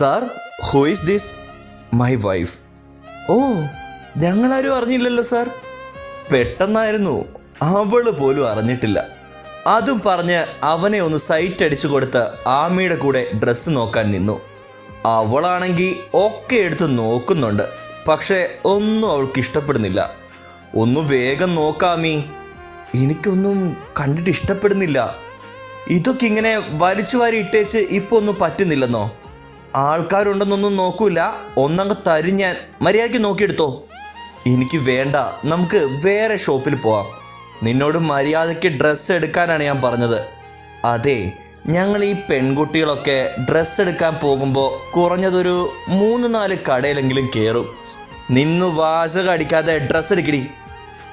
Sir who is this my wife ഓ ഞങ്ങളാരും അറിഞ്ഞില്ലല്ലോ sir പെട്ടെന്നായിരുന്നു അവൾ പോലും അറിഞ്ഞിട്ടില്ല. അതും പറഞ്ഞ് അവനെ ഒന്ന് സൈറ്റ് അടിച്ചു കൊടുത്ത് ആമിയുടെ കൂടെ ഡ്രസ്സ് നോക്കാൻ നിന്നു. അവളാണെങ്കിൽ ഒക്കെ എടുത്ത് നോക്കുന്നുണ്ട് പക്ഷേ ഒന്നും അവൾക്ക് ഇഷ്ടപ്പെടുന്നില്ല. ഒന്ന് വേഗം നോക്കാമീ എനിക്കൊന്നും കണ്ടിട്ട് ഇഷ്ടപ്പെടുന്നില്ല. ഇതൊക്കെ ഇങ്ങനെ വലിച്ചു വാരി ഇട്ടേച്ച് ഇപ്പൊ ഒന്നും പറ്റുന്നില്ലെന്നോ? ആൾക്കാരുണ്ടെന്നൊന്നും നോക്കൂല. ഒന്നങ്ങ് തരും ഞാൻ. മര്യാദയ്ക്ക് നോക്കിയെടുത്തോ. എനിക്ക് വേണ്ട. നമുക്ക് വേറെ ഷോപ്പിൽ പോവാം. നിന്നോട് മര്യാദയ്ക്ക് ഡ്രസ്സ് എടുക്കാനാണ് ഞാൻ പറഞ്ഞത്. അതെ ഞങ്ങൾ ഈ പെൺകുട്ടികളൊക്കെ ഡ്രസ്സ് എടുക്കാൻ പോകുമ്പോൾ കുറഞ്ഞതൊരു മൂന്ന് നാല് കടയിലെങ്കിലും കയറും നിന്നു വാചകം അടിക്കാതെ ഡ്രസ്സ് എടുക്കടി.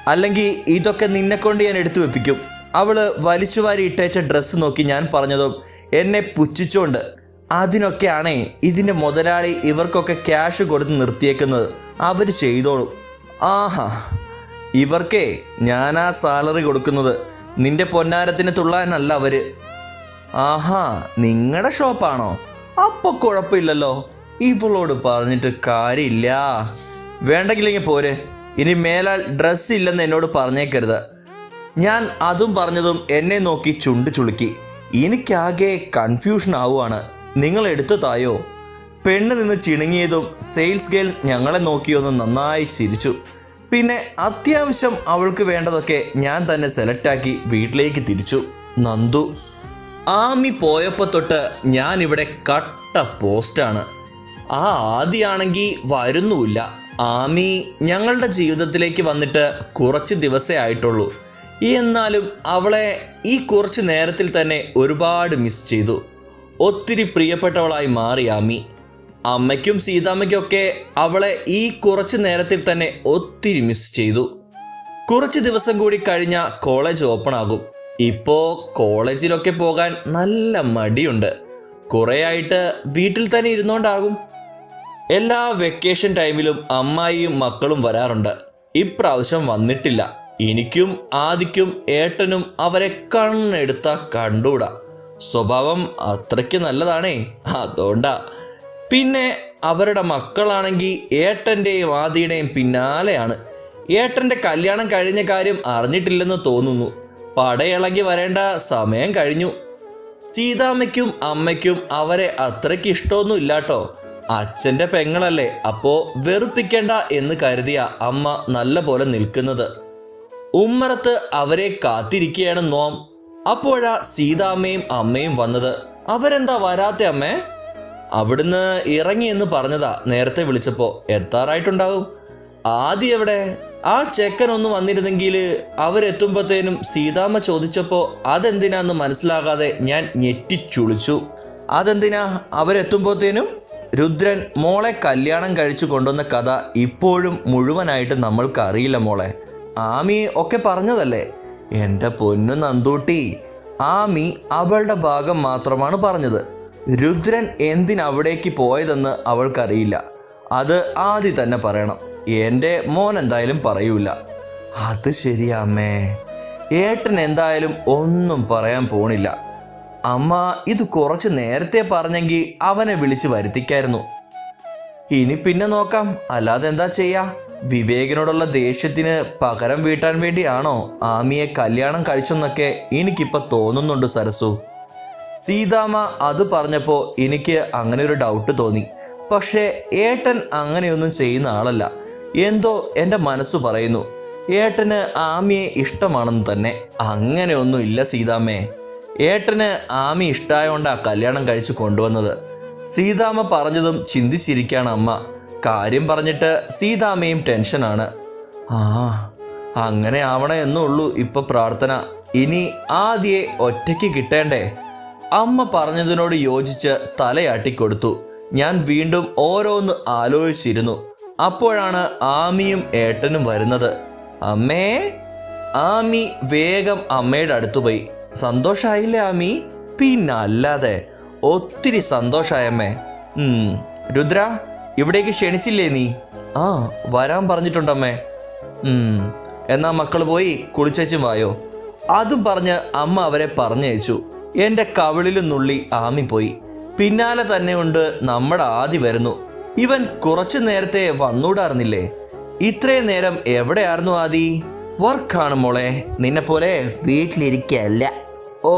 അല്ലെങ്കിൽ ഇതൊക്കെ നിന്നെക്കൊണ്ട് ഞാൻ എടുത്തു വെപ്പിക്കും. അവൾ വലിച്ചു വാരി ഇട്ടേച്ച ഡ്രസ്സ് നോക്കി ഞാൻ പറഞ്ഞതും എന്നെ പുച്ഛിച്ചുകൊണ്ട് അതിനൊക്കെയാണേ ഇതിന്റെ മുതലാളി ഇവർക്കൊക്കെ ക്യാഷ് കൊടുത്ത് നിർത്തിയേക്കുന്നത്. അവർ ചെയ്തോളും. ആഹാ ഇവർക്കേ ഞാനാ സാലറി കൊടുക്കുന്നത്. നിന്റെ പൊന്നാരത്തിന് തുള്ളാനല്ല അവർ. ആഹാ നിങ്ങളുടെ ഷോപ്പാണോ അപ്പൊ കുഴപ്പമില്ലല്ലോ. ഇവളോട് പറഞ്ഞിട്ട് കാര്യമില്ല. വേണ്ടെങ്കിലെങ്കിൽ പോരെ. ഇനി മേലാൽ ഡ്രസ്സ് ഇല്ലെന്ന് എന്നോട് പറഞ്ഞേക്കരുത്. ഞാൻ അതും പറഞ്ഞതും എന്നെ നോക്കി ചുണ്ട് ചുളുക്കി. എനിക്കാകെ കൺഫ്യൂഷൻ ആവുകയാണ് നിങ്ങൾ എടുത്തു തായോ? പെണ്ണ് നിന്ന് ചിണുങ്ങിയതും സെയിൽസ് ഗേൾ ഞങ്ങളെ നോക്കിയൊന്ന് നന്നായി ചിരിച്ചു. പിന്നെ അത്യാവശ്യം അവൾക്ക് വേണ്ടതൊക്കെ ഞാൻ തന്നെ സെലക്റ്റാക്കി വീട്ടിലേക്ക് തിരിച്ചു. നന്ദു. ആമി പോയപ്പോൾ തൊട്ട് ഞാനിവിടെ കട്ട പോസ്റ്റാണ് ആ ആദ്യമാണെങ്കിൽ വരുന്നുമില്ല. ആമി ഞങ്ങളുടെ ജീവിതത്തിലേക്ക് വന്നിട്ട് കുറച്ച് ദിവസേ ആയിട്ടുള്ളൂ. എന്നാലും അവളെ ഈ കുറച്ച് നേരത്തിൽ തന്നെ ഒരുപാട് മിസ് ചെയ്തു. ഒത്തിരി പ്രിയപ്പെട്ടവളായി മാറി അമ്മി അമ്മയ്ക്കും സീതാമ്മയ്ക്കൊക്കെ അവളെ ഈ കുറച്ച് നേരത്തിൽ തന്നെ ഒത്തിരി മിസ് ചെയ്തു. കുറച്ച് ദിവസം കൂടി കഴിഞ്ഞ കോളേജ് ഓപ്പൺ ആകും. ഇപ്പോ കോളേജിലൊക്കെ പോകാൻ നല്ല മടിയുണ്ട്. കുറേ ആയിട്ട് വീട്ടിൽ തന്നെ ഇരുന്നോണ്ടാകും. എല്ലാ വെക്കേഷൻ ടൈമിലും അമ്മായിയും മക്കളും വരാറുണ്ട്. ഇപ്രാവശ്യം വന്നിട്ടില്ല. എനിക്കും ആദിക്കും ഏട്ടനും അവരെ കണ്ണെടുത്ത കണ്ടൂടാ സ്വഭാവം അത്രയ്ക്ക് നല്ലതാണേ. അതുകൊണ്ടാ. പിന്നെ അവരുടെ മക്കളാണെങ്കിൽ ഏട്ടന്റെയും ആദിയുടെയും പിന്നാലെയാണ്. ഏട്ടന്റെ കല്യാണം കഴിഞ്ഞ കാര്യം അറിഞ്ഞിട്ടില്ലെന്ന് തോന്നുന്നു. പടയിളകി വരേണ്ട സമയം കഴിഞ്ഞു. സീതാമ്മയ്ക്കും അമ്മയ്ക്കും അവരെ അത്രയ്ക്ക് ഇഷ്ടമൊന്നും ഇല്ലാട്ടോ. അച്ഛന്റെ പെങ്ങളല്ലേ അപ്പോൾ വെറുപ്പിക്കേണ്ട എന്ന് കരുതിയ അമ്മ നല്ല പോലെ നിൽക്കുന്നത്. ഉമ്മറത്ത് അവരെ കാത്തിരിക്കുകയാണ് നോം. അപ്പോഴാ സീതാമ്മയും അമ്മയും വന്നത്. അവരെന്താ വരാത്തെ അമ്മേ? അവിടുന്ന് ഇറങ്ങി എന്ന് പറഞ്ഞതാ നേരത്തെ വിളിച്ചപ്പോൾ എത്താറായിട്ടുണ്ടാവും. ആദ്യം എവിടെ? ആ ചെക്കൻ ഒന്ന് വന്നിരുന്നെങ്കിൽ അവരെത്തുമ്പോഴത്തേനും സീതാമ്മ ചോദിച്ചപ്പോൾ അതെന്തിനാന്ന് മനസ്സിലാകാതെ ഞാൻ ഞെട്ടിച്ചുളിച്ചു. അതെന്തിനാ? അവരെത്തുമ്പോഴത്തേനും രുദ്രൻ മോളെ കല്യാണം കഴിച്ചു കൊണ്ടുവന്ന കഥ ഇപ്പോഴും മുഴുവനായിട്ട് നമ്മൾക്കറിയില്ല മോളെ. ആമി ഒക്കെ പറഞ്ഞതല്ലേ? എന്റെ പൊന്നു നന്തൂട്ടി ആമി അവളുടെ ഭാഗം മാത്രമാണ് പറഞ്ഞത്. രുദ്രൻ എന്തിനവിടേക്ക് പോയതെന്ന് അവൾക്കറിയില്ല. അത് ആദ്യം തന്നെ പറയണം. എന്റെ മോൻ എന്തായാലും പറയൂല. അത് ശരിയാ അമ്മേ. ഏട്ടൻ എന്തായാലും ഒന്നും പറയാൻ പോണില്ല. അമ്മ ഇത് കുറച്ച് നേരത്തെ പറഞ്ഞെങ്കിൽ അവനെ വിളിച്ച് വരുത്തിക്കായിരുന്നു. ഇനി പിന്നെ നോക്കാം. അല്ലാതെ എന്താ ചെയ്യാ? വിവേകിനോടുള്ള ദേഷ്യത്തിന് പകരം വീട്ടാൻ വേണ്ടിയാണോ ആമിയെ കല്യാണം കഴിച്ചെന്നൊക്കെ എനിക്കിപ്പോൾ തോന്നുന്നുണ്ട് സരസു. സീതാമ്മ അത് പറഞ്ഞപ്പോൾ എനിക്ക് അങ്ങനെ ഒരു ഡൗട്ട് തോന്നി. പക്ഷേ ഏട്ടൻ അങ്ങനെയൊന്നും ചെയ്യുന്ന ആളല്ല. എന്തോ എന്റെ മനസ്സ് പറയുന്നു. ഏട്ടന് ആമിയെ ഇഷ്ടമാണെന്ന് തന്നെ. അങ്ങനെയൊന്നും ഇല്ല സീതാമ്മേ. ഏട്ടന് ആമി ഇഷ്ടമായോണ്ടാ കല്യാണം കഴിച്ച് കൊണ്ടുവന്നത്. സീതാമ്മ പറഞ്ഞതും ചിന്തിച്ചിരിക്കുകയാണ് അമ്മ. കാര്യം പറഞ്ഞിട്ട് സീതാമ്മയും ടെൻഷനാണ്. ആ അങ്ങനെ ആവണേ എന്നുള്ളൂ ഇപ്പൊ പ്രാർത്ഥന. ഇനി ആദ്യേ ഒറ്റയ്ക്ക് കിട്ടേണ്ടേ? അമ്മ പറഞ്ഞതിനോട് യോജിച്ച് തലയാട്ടിക്കൊടുത്തു ഞാൻ വീണ്ടും ഓരോന്ന് ആലോചിച്ചിരുന്നു. അപ്പോഴാണ് ആമിയും ഏട്ടനും വരുന്നത്. അമ്മേ ആമി വേഗം അമ്മയുടെ അടുത്തു പോയി. സന്തോഷായില്ലേ ആമി? പിന്നല്ലാതെ ഒത്തിരി സന്തോഷായമ്മേ രുദ്ര ഇവിടേക്ക് ക്ഷണിച്ചില്ലേ നീ? ആ വരാൻ പറഞ്ഞിട്ടുണ്ടമ്മേ. എന്നാ മക്കൾ പോയി കുളിച്ചേച്ചും വായോ. അതും പറഞ്ഞ് അമ്മ അവരെ പറഞ്ഞയച്ചു. എന്റെ കവിളിലും നുള്ളി ആമി പോയി. പിന്നാലെ തന്നെ ഉണ്ട് നമ്മുടെ ആദി വരുന്നു. ഇവൻ കുറച്ചു നേരത്തെ വന്നൂടാർന്നില്ലേ ഇത്രയും നേരം എവിടെയായിരുന്നു ആദി? വർക്കാണ് മോളെ. നിന്നെ പോലെ വീട്ടിലിരിക്കല്ല ഓ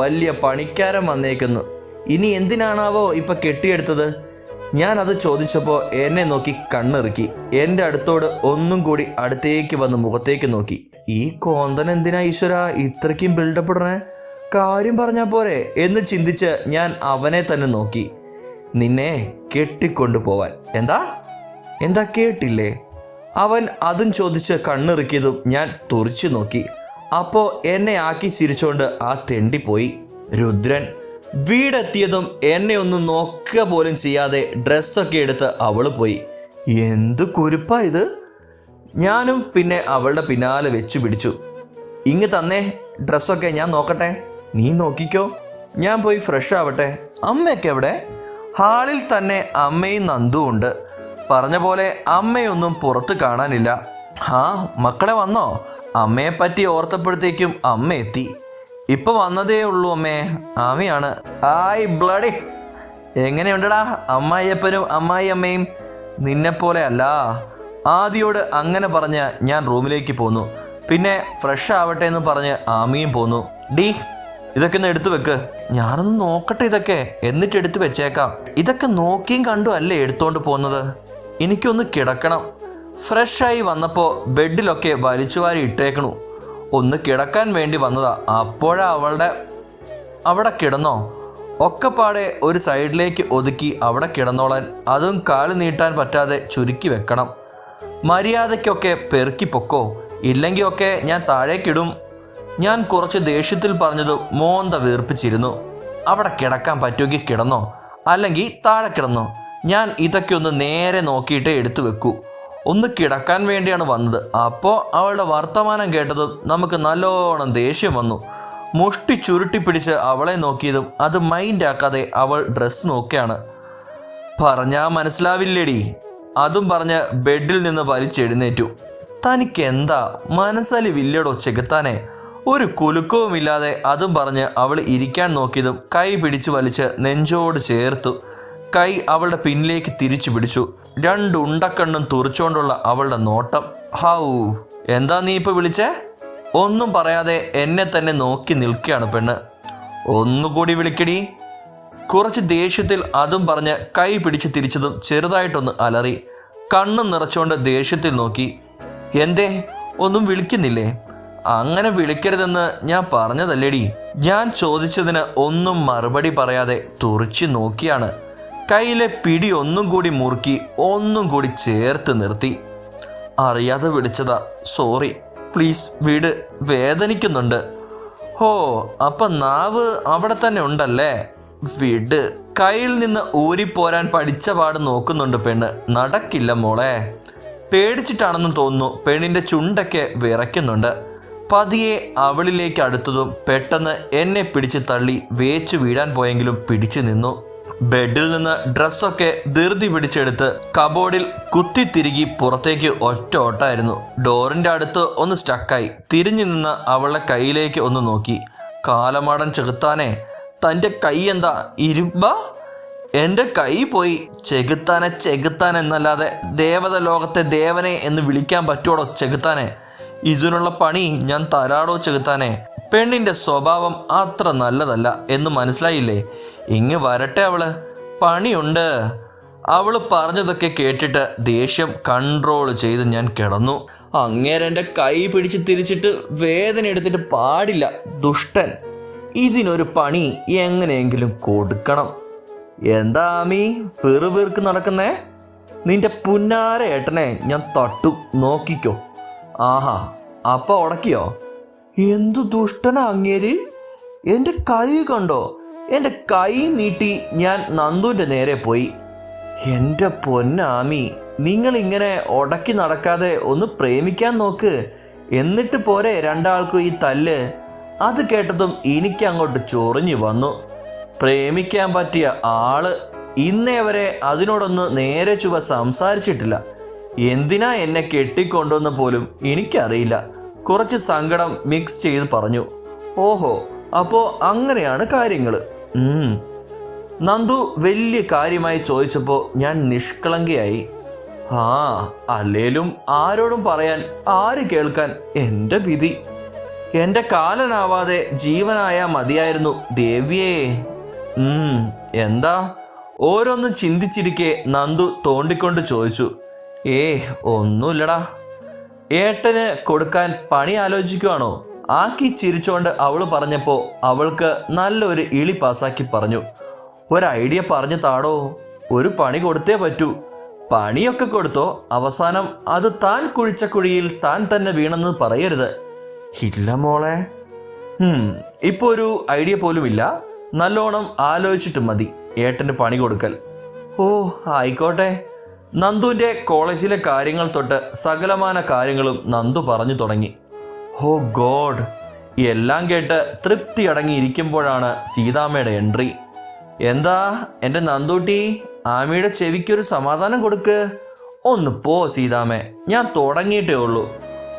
വലിയ പണിക്കാരൻ വന്നേക്കുന്നു. ഇനി എന്തിനാണാവോ ഇപ്പൊ കെട്ടിയെടുത്തത്? ഞാൻ അത് ചോദിച്ചപ്പോൾ എന്നെ നോക്കി കണ്ണിറുക്കി. എന്റെ അടുത്തോട് ഒന്നും കൂടി അടുത്തേക്ക് വന്ന് മുഖത്തേക്ക് നോക്കി. ഈ കോന്തൻ എന്തിനാ ഈശ്വര ഇത്രയ്ക്കും ബിൽഡപ്പ് ഇടണേ? കാര്യം പറഞ്ഞാൽ പോരെ എന്ന് ചിന്തിച്ച് ഞാൻ അവനെ തന്നെ നോക്കി. നിന്നെ കെട്ടിക്കൊണ്ടു പോവാൻ എന്താ? എന്താ കേട്ടില്ലേ? അവൻ അതും ചോദിച്ച് കണ്ണിറുക്കിയതും ഞാൻ തുറിച്ചു നോക്കി. അപ്പോൾ എന്നെ ആക്കി ചിരിച്ചുകൊണ്ട് ആ തെണ്ടിപ്പോയി രുദ്രൻ വീടെത്തിയതും എന്നെ ഒന്നും നോക്കുക പോലും ചെയ്യാതെ ഡ്രസ്സൊക്കെ എടുത്ത് അവൾ പോയി. എന്ത് കുരുപ്പാ ഇത്? ഞാനും പിന്നെ അവളുടെ പിന്നാലെ വെച്ചു പിടിച്ചു. ഇങ്ങ് തന്നേ ഡ്രസ്സൊക്കെ ഞാൻ നോക്കട്ടെ. നീ നോക്കിക്കോ. ഞാൻ പോയി ഫ്രഷ് ആവട്ടെ. അമ്മയൊക്കെ എവിടെ? ഹാളിൽ തന്നെ അമ്മയും നന്ദുവും ഉണ്ട്. പറഞ്ഞ പോലെ അമ്മയൊന്നും പുറത്ത് കാണാനില്ല. ആ മക്കളെ വന്നോ? അമ്മയെ പറ്റി ഓർത്തപ്പോഴത്തേക്കും അമ്മ എത്തി. ഇപ്പൊ വന്നതേ ഉള്ളൂ അമ്മേ. ആമിയാണ്. ആയ് ബ്ലഡി. എങ്ങനെയുണ്ടടാ? അമ്മായിയപ്പനും അമ്മായി അമ്മയും നിന്നെപ്പോലെ അല്ല ആദിയോട് അങ്ങനെ പറഞ്ഞ് ഞാൻ റൂമിലേക്ക് പോന്നു. പിന്നെ ഫ്രഷ് ആവട്ടെ എന്ന് പറഞ്ഞ് ആമിയും പോന്നു. ഡി ഇതൊക്കെ ഒന്ന് എടുത്തു വെക്ക്. ഞാനൊന്ന് നോക്കട്ടെ ഇതൊക്കെ. എന്നിട്ട് എടുത്തു വെച്ചേക്കാം. ഇതൊക്കെ നോക്കിയും കണ്ടും അല്ലേ എടുത്തോണ്ട് പോകുന്നത് എനിക്കൊന്ന് കിടക്കണം. ഫ്രഷായി വന്നപ്പോൾ ബെഡിലൊക്കെ വലിച്ചുവാരി ഇട്ടേക്കണു. ഒന്ന് കിടക്കാൻ വേണ്ടി വന്നതാ. അപ്പോഴാ അവളുടെ അവിടെ കിടന്നോ? ഒക്കെപ്പാടെ ഒരു സൈഡിലേക്ക് ഒതുക്കി അവിടെ കിടന്നോളാൻ അതും കാൽ നീട്ടാൻ പറ്റാതെ ചുരുക്കി വെക്കണം. മര്യാദയ്ക്കൊക്കെ പെറുക്കി പൊക്കോ? ഇല്ലെങ്കിൽ ഒക്കെ ഞാൻ താഴേക്കിടും. ഞാൻ കുറച്ച് ദേഷ്യത്തിൽ പറഞ്ഞത് മോന്ത വീർപ്പിച്ചിരുന്നു. അവിടെ കിടക്കാൻ പറ്റുമെങ്കിൽ കിടന്നോ? അല്ലെങ്കിൽ താഴെ കിടന്നോ? ഞാൻ ഇതൊക്കെ ഒന്ന് നേരെ നോക്കിയിട്ടേ എടുത്തു വെക്കൂ. ഒന്ന് കിടക്കാൻ വേണ്ടിയാണ് വന്നത്. അപ്പോൾ അവളുടെ വർത്തമാനം കേട്ടതും നമുക്ക് നല്ലോണം ദേഷ്യം വന്നു. മുഷ്ടി ചുരുട്ടി പിടിച്ച് അവളെ നോക്കിയതും അത് മൈൻഡ് ആക്കാതെ അവൾ ഡ്രസ്സ് നോക്കുകയാണ് പറഞ്ഞാ മനസ്സിലാവില്ലേടി? അതും പറഞ്ഞ് ബെഡിൽ നിന്ന് വലിച്ചെഴുന്നേറ്റു. തനിക്ക് എന്താ മനസ്സലി വില്ലടോ ചെകുത്താനെ? ഒരു കുലുക്കവുമില്ലാതെ അതും പറഞ്ഞ് അവൾ ഇരിക്കാൻ നോക്കിയതും കൈ പിടിച്ചു വലിച്ച് നെഞ്ചോട് ചേർത്തു. കൈ അവളുടെ പിന്നിലേക്ക് തിരിച്ചു പിടിച്ചു. രണ്ട് ഉണ്ടക്കണ്ണും തുറിച്ചുകൊണ്ടുള്ള അവളുടെ നോട്ടം. ഹൗ എന്താ നീ ഇപ്പൊ വിളിച്ചേ? ഒന്നും പറയാതെ എന്നെ തന്നെ നോക്കി നിൽക്കുകയാണ് പെണ്ണ്. ഒന്നുകൂടി വിളിക്കടി. കുറച്ച് ദേഷ്യത്തിൽ അതും പറഞ്ഞ് കൈ പിടിച്ച് തിരിച്ചതും ചെറുതായിട്ടൊന്ന് അലറി. കണ്ണും നിറച്ചുകൊണ്ട് ദേഷ്യത്തിൽ നോക്കി. എന്തേ ഒന്നും വിളിക്കുന്നില്ലേ? അങ്ങനെ വിളിക്കരുതെന്ന് ഞാൻ പറഞ്ഞതല്ലേടി. ഞാൻ ചോദിച്ചതിന് ഒന്നും മറുപടി പറയാതെ തുറിച്ചു നോക്കിയാണ്. കയ്യിലെ പിടി ഒന്നും കൂടി മുറുക്കി ഒന്നും കൂടി ചേർത്ത് നിർത്തി. അറിയാതെ വിളിച്ചതാ സോറി പ്ലീസ് വീട് വേദനിക്കുന്നുണ്ട്. ഹോ അപ്പൊ നാവ് അവിടെ തന്നെ ഉണ്ടല്ലേ? വിട് കയ്യിൽ നിന്ന് ഊരിപ്പോരാൻ പഠിച്ച പാട് നോക്കുന്നുണ്ട് പെണ്ണ്. നടക്കില്ല മോളെ. പേടിച്ചിട്ടാണെന്ന് തോന്നുന്നു പെണ്ണിന്റെ ചുണ്ടൊക്കെ വിറയ്ക്കുന്നുണ്ട്. പതിയെ അവളിലേക്ക് അടുത്തതും പെട്ടെന്ന് എന്നെ പിടിച്ച് തള്ളി വേച്ചു വീഴാൻ പോയെങ്കിലും പിടിച്ചു നിന്നു. ബെഡിൽ നിന്ന് ഡ്രസ്സൊക്കെ ധൃതി പിടിച്ചെടുത്ത് കബോർഡിൽ കുത്തി തിരികി പുറത്തേക്ക് ഒറ്റ ഓട്ടായിരുന്നു. ഡോറിന്റെ അടുത്ത് ഒന്ന് സ്റ്റക്കായി. തിരിഞ്ഞു നിന്ന് അവളുടെ കയ്യിലേക്ക് ഒന്ന് നോക്കി. കാലമാടൻ ചെകുത്താനെ തന്റെ കൈ എന്താ? ഇരുമ്പ? എന്റെ കൈ പോയി. ചെകുത്താനെ ചെകുത്താൻ എന്നല്ലാതെ ദേവത ലോകത്തെ ദേവനെ എന്ന് വിളിക്കാൻ പറ്റുമോടോ ചെകുത്താനെ? ഇതിനുള്ള പണി ഞാൻ തരാടോ ചെകുത്താനെ? പെണ്ണിന്റെ സ്വഭാവം അത്ര നല്ലതല്ല എന്ന് മനസ്സിലായില്ലേ? ഇങ്ങ് വരട്ടെ അവൾ. പണിയുണ്ട്. അവൾ പറഞ്ഞതൊക്കെ കേട്ടിട്ട് ദേഷ്യം കൺട്രോൾ ചെയ്ത് ഞാൻ കിടന്നു. അങ്ങേരെന്റെ കൈ പിടിച്ച് തിരിച്ചിട്ട് വേദന എടുത്തിട്ട് പാടില്ല. ദുഷ്ടൻ. ഇതിനൊരു പണി എങ്ങനെയെങ്കിലും കൊടുക്കണം. എന്താ ആമി പെറുപെറുക്ക് നടക്കുന്നേ? നിന്റെ പുന്നാര ഏട്ടനെ ഞാൻ തട്ടും. നോക്കിക്കോ. ആഹാ അപ്പ ഉടക്കിയോ? എന്തു ദുഷ്ടനാ അങ്ങേര്? എന്റെ കൈ കണ്ടോ? എന്റെ കൈ നീട്ടി ഞാൻ നന്ദുവിന്റെ നേരെ പോയി. എന്റെ പൊന്നാമി നിങ്ങളിങ്ങനെ ഉടക്കി നടക്കാതെ ഒന്ന് പ്രേമിക്കാൻ നോക്ക്. എന്നിട്ട് പോരെ രണ്ടാൾക്കും ഈ തല്ല്. അത് കേട്ടതും എനിക്കങ്ങോട്ട് ചൊറിഞ്ഞു വന്നു. പ്രേമിക്കാൻ പറ്റിയ ആൾ ഇന്നേ വരെ അതിനോടൊന്ന് നേരെ ചുവ സംസാരിച്ചിട്ടില്ല. എന്തിനാ എന്നെ കെട്ടിക്കൊണ്ടുവന്ന് പോലും എനിക്കറിയില്ല. കുറച്ച് സങ്കടം മിക്സ് ചെയ്ത് പറഞ്ഞു. ഓഹോ അപ്പോൾ അങ്ങനെയാണ് കാര്യങ്ങൾ നന്ദു വലിയ കാര്യമായി ചോദിച്ചപ്പോൾ ഞാൻ നിഷ്കളങ്കയായി. ആ അല്ലേലും ആരോടും പറയാൻ ആര് കേൾക്കാൻ എന്റെ വിധി. എന്റെ കാലനാവാതെ ജീവനായ മതിയായിരുന്നു ദേവിയേ. എന്താ? ഓരോന്ന് ചിന്തിച്ചിരിക്കെ നന്ദു തോണ്ടിക്കൊണ്ട് ചോദിച്ചു. ഏ ഒന്നുമില്ലടാ. ഏട്ടന് കൊടുക്കാൻ പണി ആലോചിക്കുവാണോ? ആക്കി ചിരിച്ചുകൊണ്ട് അവൾ പറഞ്ഞപ്പോൾ അവൾക്ക് നല്ലൊരു ഇളി പാസാക്കി പറഞ്ഞു. ഒരു ഐഡിയ പറഞ്ഞു താടോ. ഒരു പണി കൊടുത്തേ പറ്റൂ. പണിയൊക്കെ കൊടുത്തോ. അവസാനം അത് താൻ കുഴിച്ച കുഴിയിൽ താൻ തന്നെ വീണെന്ന് പറയരുത്. ഇല്ല മോളെ. ഇപ്പോൾ ഇപ്പൊ ഒരു ഐഡിയ പോലും ഇല്ല. നല്ലോണം ആലോചിച്ചിട്ട് മതി. ഏട്ടന് പണി കൊടുക്കൽ. ഓ ആയിക്കോട്ടെ. നന്ദുവിന്റെ കോളേജിലെ കാര്യങ്ങൾ തൊട്ട് സകലമാന കാര്യങ്ങളും നന്ദു പറഞ്ഞു തുടങ്ങി. Oh god. എല്ലാം കേട്ട് തൃപ്തി അടങ്ങിയിരിക്കുമ്പോഴാണ് സീതാമ്മയുടെ എൻട്രി. എന്താ എന്റെ നന്ദൂട്ടി ആമിയുടെ ചെവിക്കൊരു സമാധാനം കൊടുക്ക്. ഒന്ന് പോ സീതാമ്മ ഞാൻ തുടങ്ങിയിട്ടേ ഉള്ളൂ.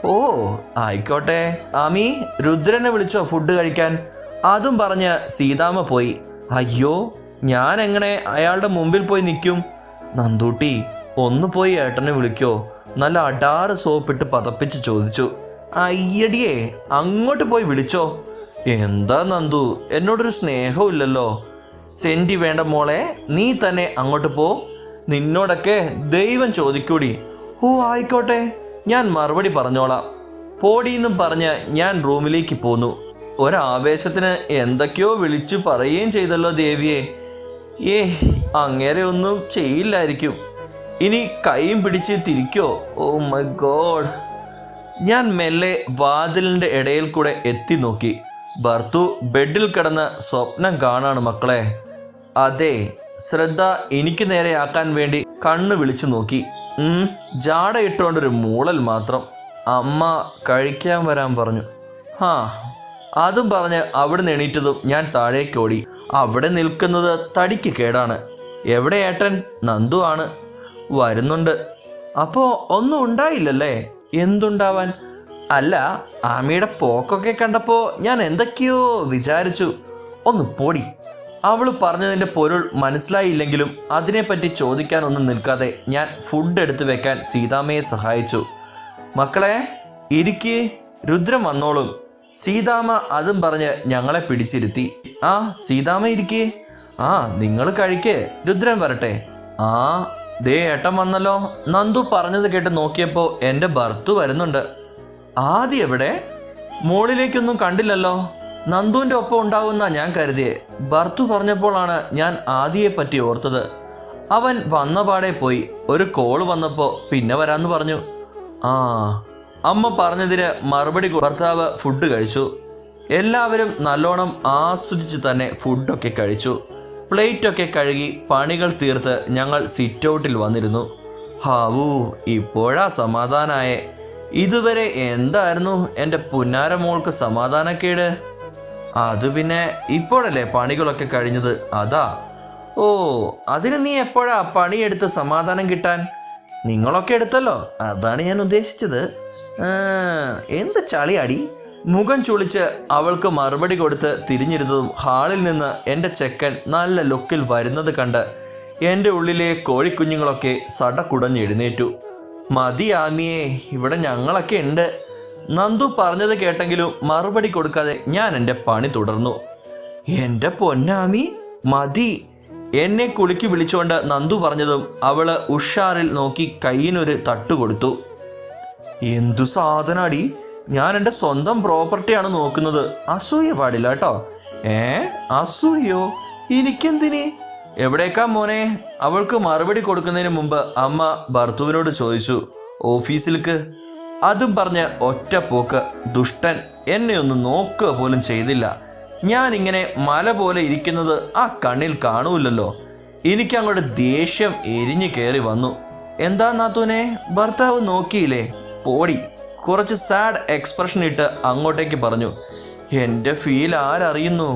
ഓ ആയിക്കോട്ടെ. ആമി രുദ്രനെ വിളിച്ചോ ഫുഡ് കഴിക്കാൻ? അതും പറഞ്ഞ് സീതാമ്മ പോയി. അയ്യോ ഞാൻ എങ്ങനെ അയാളുടെ മുമ്പിൽ പോയി നിൽക്കും? നന്ദൂട്ടി ഒന്ന് പോയി ഏട്ടനെ വിളിക്കോ. നല്ല അടാറ് സോപ്പിട്ട് പതപ്പിച്ച് ചോദിച്ചു. അയ്യടിയേ അങ്ങോട്ട് പോയി വിളിച്ചോ. എന്താ നന്ദു എന്നോടൊരു സ്നേഹമില്ലല്ലോ സെന്റി വേണ്ട മോളെ നീ തന്നെ അങ്ങോട്ട് പോ. നിന്നോടൊക്കെ ദൈവം ചോദിക്കൂടി. ഓ ആയിക്കോട്ടെ ഞാൻ മറുപടി പറഞ്ഞോളാം. പോടിയെന്നും പറഞ്ഞ് ഞാൻ റൂമിലേക്ക് പോന്നു. ഒരാവേശത്തിന് എന്തൊക്കെയോ വിളിച്ചു പറയുകയും ചെയ്തല്ലോ ദേവിയെ. ഏ അങ്ങനെ ഒന്നും ചെയ്യില്ലായിരിക്കും. ഇനി കൈയും പിടിച്ച് തിരിക്കോ? Oh my God. ഞാൻ മെല്ലെ വാതിലിന്റെ ഇടയിൽ കൂടെ എത്തി നോക്കി. ഭർത്തു ബെഡിൽ കിടന്ന് സ്വപ്നം കാണാണ് മക്കളെ. അതെ ശ്രദ്ധ എനിക്ക് നേരെയാക്കാൻ വേണ്ടി കണ്ണ് വിളിച്ചു നോക്കി. ഉം, ജാട ഇട്ടുകൊണ്ടൊരു മൂളൽ മാത്രം. അമ്മ കഴിക്കാൻ വരാൻ പറഞ്ഞു. ഹാ അതും പറഞ്ഞ് അവിടെ എണീറ്റതും ഞാൻ താഴേക്ക് ഓടി. അവിടെ നിൽക്കുന്നത് തടിക്ക് കേടാണ്. എവിടെ ഏട്ടൻ? നന്ദു ആണ്. വരുന്നുണ്ട്. അപ്പോൾ ഒന്നും ഉണ്ടായില്ലല്ലേ? എന്തുണ്ടാവാൻ? അല്ല ആമിയുടെ പോക്കൊക്കെ കണ്ടപ്പോൾ ഞാൻ എന്തൊക്കെയോ വിചാരിച്ചു. ഒന്ന് പൊടി. അവൾ പറഞ്ഞതിന്റെ പൊരുൾ മനസ്സിലായില്ലെങ്കിലും അതിനെപ്പറ്റി ചോദിക്കാനൊന്നും നിൽക്കാതെ ഞാൻ ഫുഡ് എടുത്തു വെക്കാൻ സീതാമ്മയെ സഹായിച്ചു. മക്കളെ ഇരിക്ക്. രുദ്രം വന്നോളും. സീതാമ്മ അതും പറഞ്ഞ് ഞങ്ങളെ പിടിച്ചിരുത്തി. ആ സീതാമ്മ ഇരിക്കേ. ആ നിങ്ങൾ കഴിക്കേ. രുദ്രൻ വരട്ടെ. ആ ദേ ഏട്ടൻ വന്നല്ലോ. നന്ദു പറഞ്ഞത് കേട്ട് നോക്കിയപ്പോൾ എന്റെ ഭർത്തു വരുന്നുണ്ട്. ആദ്യം എവിടെ? മോളിലേക്കൊന്നും കണ്ടില്ലല്ലോ. നന്ദുവിന്റെ ഒപ്പം ഉണ്ടാവുന്ന ഞാൻ കരുതിയേ. ഭർത്തു പറഞ്ഞപ്പോഴാണ് ഞാൻ ആദിയെ പറ്റി ഓർത്തത്. അവൻ വന്ന പാടെ പോയി. ഒരു കോൾ വന്നപ്പോൾ പിന്നെ വരാമെന്ന് പറഞ്ഞു. ആ അമ്മ പറഞ്ഞതിന് മറുപടി ഭർത്താവ് ഫുഡ് കഴിച്ചു. എല്ലാവരും നല്ലോണം ആസ്വദിച്ച് തന്നെ ഫുഡൊക്കെ കഴിച്ചു. പ്ലേറ്റൊക്കെ കഴുകി പണികൾ തീർത്ത് ഞങ്ങൾ സിറ്റ് ഔട്ടിൽ വന്നിരുന്നു. ഹാവൂ ഇപ്പോഴാ സമാധാനായേ. ഇതുവരെ എന്തായിരുന്നു എന്റെ പുന്നാരമോൾക്ക് സമാധാനക്കേട്? അത് പിന്നെ ഇപ്പോഴല്ലേ പണികളൊക്കെ കഴിഞ്ഞത്? അതാ. ഓ അതിന് നീ എപ്പോഴാ പണിയെടുത്ത് സമാധാനം കിട്ടാൻ? നിങ്ങളൊക്കെ എടുത്തല്ലോ അതാണ് ഞാൻ ഉദ്ദേശിച്ചത്. എന്ത് ചളിയാടി? മുഖം ചുളിച്ച് അവൾക്ക് മറുപടി കൊടുത്ത് തിരിഞ്ഞിരുന്നതും ഹാളിൽ നിന്ന് എന്റെ ചെക്കൻ നല്ല ലുക്കിൽ വരുന്നത് കണ്ട് എന്റെ ഉള്ളിലെ കോഴിക്കുഞ്ഞുങ്ങളൊക്കെ സടക്കുടഞ്ഞെഴുന്നേറ്റു മതി ആമിയെ ഇവിടെ ഞങ്ങളൊക്കെ ഉണ്ട്. നന്ദു പറഞ്ഞത് കേട്ടെങ്കിലും മറുപടി കൊടുക്കാതെ ഞാൻ എന്റെ പണി തുടർന്നു. എന്റെ പൊന്നാമി മതി. എന്നെ കുളിക്ക് വിളിച്ചുകൊണ്ട് നന്ദു പറഞ്ഞതും അവൾ ഉഷാറിൽ നോക്കി കയ്യിനൊരു തട്ട് കൊടുത്തു. എന്തു സാധനാടി? ഞാൻ എന്റെ സ്വന്തം പ്രോപ്പർട്ടിയാണ് നോക്കുന്നത്. അസൂയ പാടില്ല കേട്ടോ. ഏ? അസൂയോ? എനിക്കെന്തിന്? എവിടേക്കാ മോനെ? അവൾക്ക് മറുപടി കൊടുക്കുന്നതിന് മുമ്പ് അമ്മ ഭർത്തുവിനോട് ചോദിച്ചു ഓഫീസിലേക്ക് അതും പറഞ്ഞ് ഒറ്റ പോക്ക് ദുഷ്ടൻ എന്നെ ഒന്ന് നോക്കുക പോലും ചെയ്തില്ല. ഞാൻ ഇങ്ങനെ മല പോലെ ഇരിക്കുന്നത് ആ കണ്ണിൽ കാണൂലല്ലോ എനിക്കങ്ങോട്ട് ദേഷ്യം എരിഞ്ഞു കയറി വന്നു. എന്താ നാത്തൂനെ? ഭർത്താവ് നോക്കിയില്ലേ? പോടി. കുറച്ച് സാഡ് എക്സ്പ്രഷൻ ഇട്ട് അങ്ങോട്ടേക്ക് പറഞ്ഞു എന്റെ ഫീൽ ആരറിയുന്നു?